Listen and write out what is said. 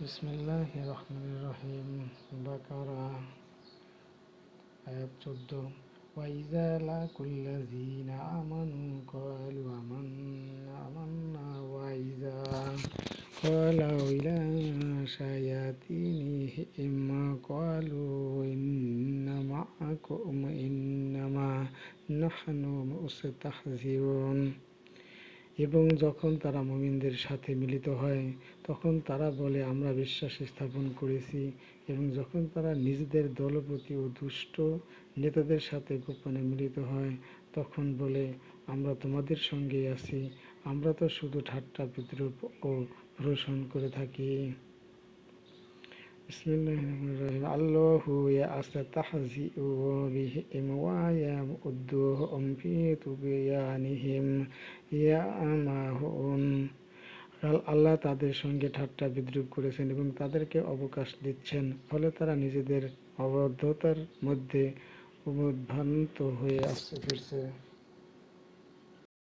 বিসমিল্লাহ রহমান রহিম বাকারা আয়াত চোদ্দ وإذا لقوا الذين آمنوا قالوا آمنا آمنا وإذا خلوا إلى شياطينهم قالوا إنا معكم إنما نحن مستهزئون এবং যখন তারা মুমিনদের সাথে মিলিত হয়, তখন তারা বলে, আমরা বিশ্বাস স্থাপন করেছি। এবং যখন তারা নিজেদের দলপতি ও দুষ্ট নেতাদের সাথে গোপনে মিলিত হয়, তখন বলে, আমরা তোমাদের সঙ্গেই আছি। আমরা তো শুধু ঠাট্টা, বিদ্রুপ ও রোশন করে থাকি। বিসমিল্লাহির আল্লাহু তুগয়ানিহিম। আল্লাহ তাদের সঙ্গে ঠাট্টা বিদ্রুপ করেছেন এবং তাদেরকে অবকাশ দিচ্ছেন। ফলে তারা নিজেদের অবদ্ধতার মধ্যে উদ্ভ্রান্ত হয়ে আসছে ফিরছে।